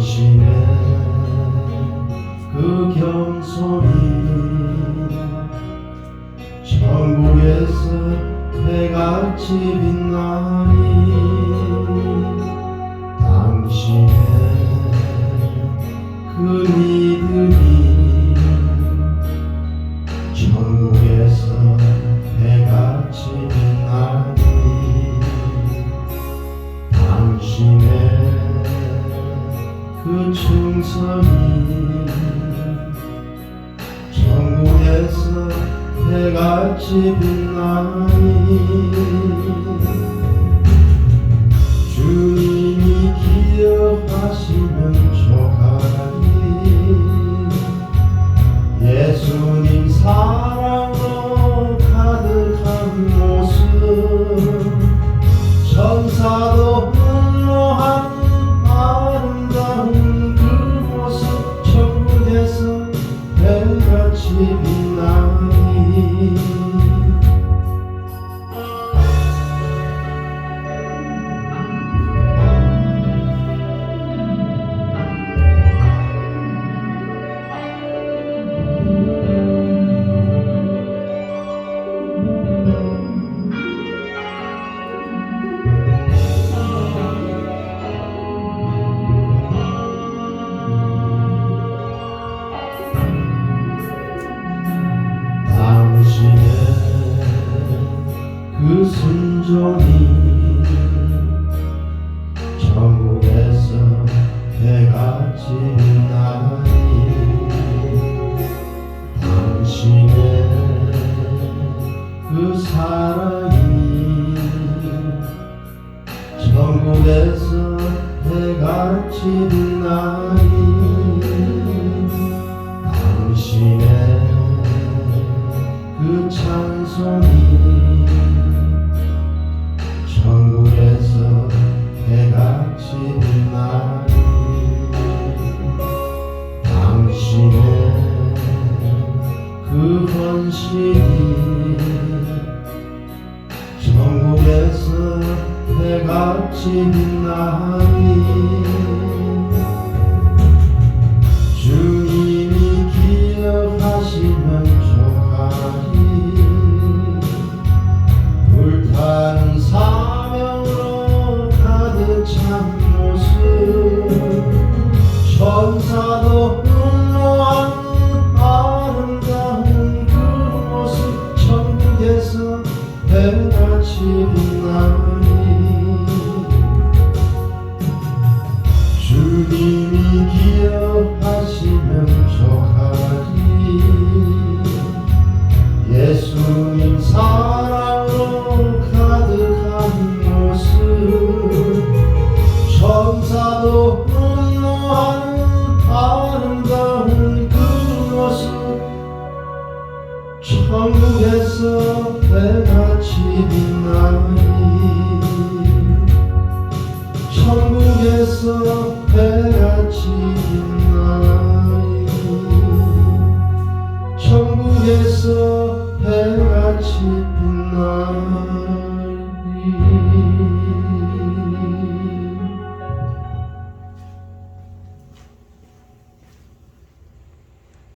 당신의 그 겸손이 천국에서 해같이 빛나니? 당신의 그 믿음이 충성이 천국에서 해같이 빛나니 순종이 천국에서 해같이 빛나니 당신의 그 사랑이 천국에서 해같이 빛나니 당신의 그 찬송이 그 헌신이 천국에서 해같이 빛나니 빛나니 주님이 기억하시면 좋아하니 예수 빛나니 천국에서